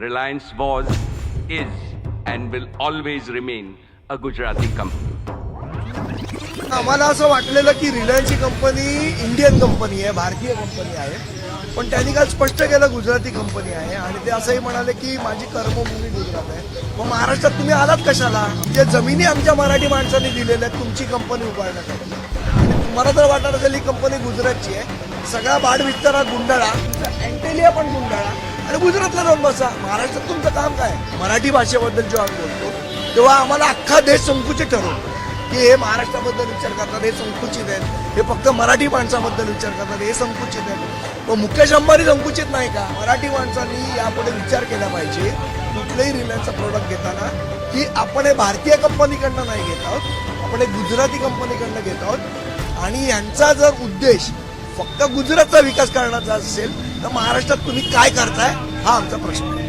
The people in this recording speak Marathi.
Reliance was, is, and will always remain a Gujarati company. आम्हाला असं वाटलेलं की रिलायन्सची कंपनी इंडियन कंपनी आहे भारतीय कंपनी आहे. पण त्यांनी काल स्पष्ट केलं गुजराती कंपनी आहे. आणि ते असंही म्हणाले की माझी कर्मभूमी गुजरात आहे. मग महाराष्ट्रात तुम्ही आलात कशाला? जे जमिनी आमच्या मराठी माणसांनी दिलेल्या आहेत तुमची कंपनी उभारण्यासाठी आणि तुम्हाला तर वाटत असेल ही कंपनी गुजरातची आहे. सगळा बाड विस्तारा गुंडाळा अँटेलिया पण गुंडाळा. आणि गुजरातला जाऊन बसा. महाराष्ट्रात तुमचं काम काय? मराठी भाषेबद्दल जेव्हा आम्ही बोलतो तेव्हा आम्हाला अख्खा देश संकुचित ठरवतो. की हे महाराष्ट्राबद्दल विचार करतात हे संकुचित आहेत. हे फक्त मराठी माणसाबद्दल विचार करतात हे संकुचित आहेत. मग मुकेश अंबानी संकुचित नाही का? मराठी माणसांनी यापुढे विचार केला पाहिजे कुठलंही रिलायन्सचा प्रोडक्ट घेताना की आपण हे भारतीय कंपनीकडनं नाही घेत आहोत आपण हे गुजराती कंपनीकडनं घेत आहोत. आणि यांचा जर उद्देश फक्त गुजरातचा विकास करण्याचा असेल तर महाराष्ट्रात तुम्ही काय करताय हा आमचा प्रश्न आहे.